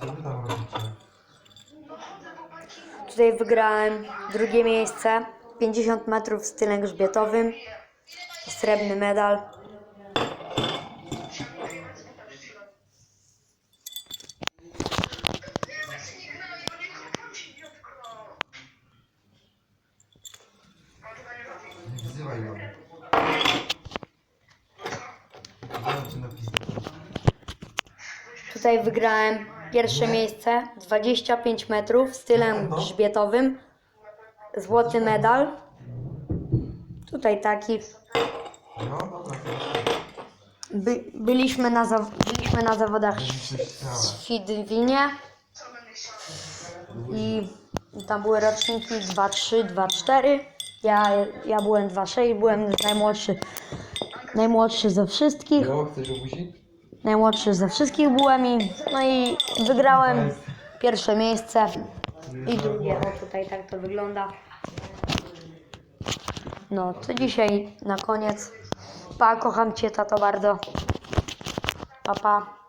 Co wy tam robicie? Tutaj wygrałem drugie miejsce. 50 metrów stylem grzbietowym. Srebrny medal. Tutaj wygrałem pierwsze miejsce. 25 metrów stylem grzbietowym. Złoty medal. Tutaj taki. No. By, byliśmy, na zaw- byliśmy na zawodach w Świdwinie. I tam były roczniki 2-3, 2-4. Ja, ja byłem 2-6, byłem najmłodszy. Najmłodszy ze wszystkich. Chcesz? Najmłodszy ze wszystkich byłem i no i wygrałem pierwsze miejsce i drugie. O tutaj tak to wygląda. No to dzisiaj na koniec. Pa, kocham cię tato bardzo. Pa, pa.